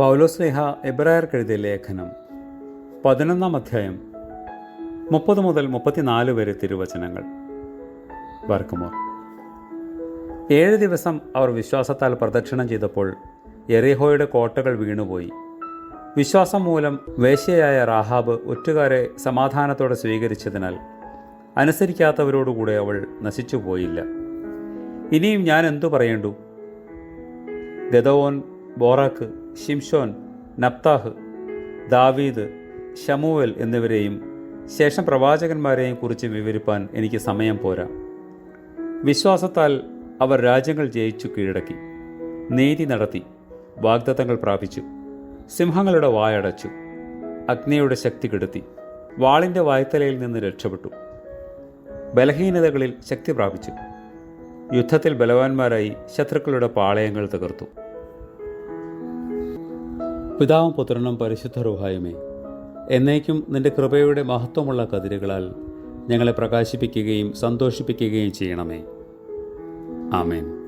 പൗലോസ്ലേഹ എബ്രായർക്കെഴുതിയ ലേഖനം. പതിനൊന്നാം അധ്യായം മുപ്പത് മുതൽ മുപ്പത്തിനാല് വരെ തിരുവചനങ്ങൾ. വർക്കുമോർ ഏഴ് ദിവസം അവർ വിശ്വാസത്താൽ പ്രദക്ഷിണം ചെയ്തപ്പോൾ എറിഹോയുടെ കോട്ടകൾ വീണുപോയി. വിശ്വാസം മൂലം വേശ്യയായ റാഹാബ് ഒറ്റുകാരെ സമാധാനത്തോടെ സ്വീകരിച്ചതിനാൽ അനുസരിക്കാത്തവരോടുകൂടെ അവൾ നശിച്ചു പോയില്ല ഇനിയും ഞാൻ എന്തു പറയേണ്ടു? ഗദവോൻ ബോറാക്ക് ഷിംഷോൻ നപ്താഹ് ദാവീദ് ഷമുവൽ എന്നിവരെയും ശേഷം പ്രവാചകന്മാരെയും കുറിച്ച് വിവരിപ്പാൻ എനിക്ക് സമയം പോരാ. വിശ്വാസത്താൽ അവർ രാജ്യങ്ങൾ ജയിച്ചു കീഴടക്കി. നീതി നടത്തി. വാഗ്ദത്തങ്ങൾ പ്രാപിച്ചു. സിംഹങ്ങളുടെ വായടച്ചു അഗ്നിയുടെ ശക്തി കെടുത്തി. വാളിന്റെ വായ്ത്തലയിൽ നിന്ന് രക്ഷപ്പെട്ടു. ബലഹീനതകളിൽ ശക്തി പ്രാപിച്ചു. യുദ്ധത്തിൽ ബലവാന്മാരായി ശത്രുക്കളുടെ പാളയങ്ങൾ തകർത്തു. പിതാവും പുത്രനും പരിശുദ്ധ റുഹായുമേ എന്നേക്കും നിന്റെ കൃപയുടെ മഹത്വമുള്ള കതിരുകളാൽ ഞങ്ങളെ പ്രകാശിപ്പിക്കുകയും സന്തോഷിപ്പിക്കുകയും ചെയ്യണമേ. ആമേൻ.